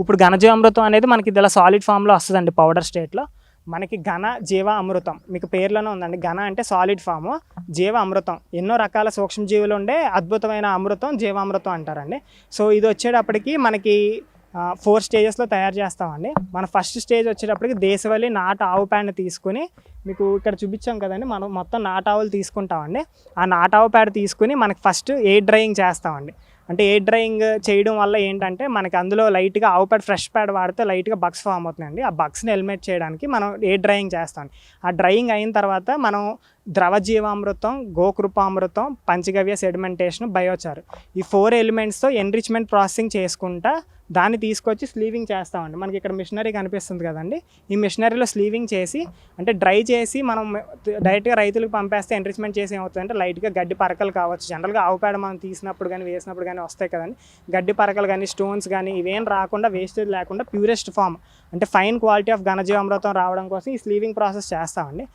ఇప్పుడు ఘనజీవామృతం అనేది మనకి ఇలా సాలిడ్ ఫామ్లో వస్తుందండి పౌడర్ స్టేట్లో మనకి ఘన జీవ అమృతం మీకు పేర్లోనే ఉందండి. ఘన అంటే సాలిడ్ ఫామ్ జీవ అమృతం ఎన్నో రకాల సూక్ష్మజీవులు ఉండే అద్భుతమైన అమృతం జీవామృతం అంటారండి. సో ఇది వచ్చేటప్పటికి మనకి ఫోర్ స్టేజెస్లో తయారు చేస్తామండి. మన ఫస్ట్ స్టేజ్ వచ్చేటప్పటికి దేశవాళి నాటు ఆవు పేడని తీసుకుని మీకు ఇక్కడ చూపించాం కదండి మనం మొత్తం నాటావులు తీసుకుంటామండి. ఆ నాటు ఆవు పేడ తీసుకుని మనకి ఫస్ట్ ఎయిర్ డ్రైయింగ్ చేస్తామండి. అంటే ఎయిర్ డ్రైయింగ్ చేయడం వల్ల ఏంటంటే మనకి అందులో లైట్గా ఆవు ఫ్రెష్ ప్యాడ్ వాడితే లైట్గా బగ్స్ ఫామ్ అవుతుందండి. ఆ బగ్స్ని హెల్మెట్ చేయడానికి మనం ఎయిర్ డ్రైయింగ్ చేస్తాం ఆ డ్రైయింగ్ అయిన తర్వాత మనం ద్రవ జీవామృతం గోకృపామృతం పంచగవ్య సెడిమెంటేషన్ బయోచారు ఈ ఫోర్ ఎలిమెంట్స్తో ఎన్రిచ్మెంట్ ప్రాసెసింగ్ చేసుకుంటా దాన్ని తీసుకొచ్చి స్లీవింగ్ చేస్తామండి. మనకి ఇక్కడ మిషనరీ కనిపిస్తుంది కదండి. ఈ మిషనరీలో స్లీవింగ్ చేసి అంటే డ్రై చేసి మనం డైరెక్ట్గా రైతులకు పంపేస్తే ఎంట్రిచ్మెంట్ చేసి ఏమవుతుందంటే లైట్గా గడ్డి పరకలు కావచ్చు. జనరల్గా ఆవు పేడ మనం తీసినప్పుడు కానీ వేసినప్పుడు కానీ వస్తాయి కదండి. గడ్డి పరకలు కానీ స్టోన్స్ కానీ ఇవేం రాకుండా వేస్టేజ్ లేకుండా ప్యూరెస్ట్ ఫామ్ అంటే ఫైన్ క్వాలిటీ ఆఫ్ ఘనజీవామృతం రావడం కోసం ఈ స్లీవింగ్ ప్రాసెస్ చేస్తామండి.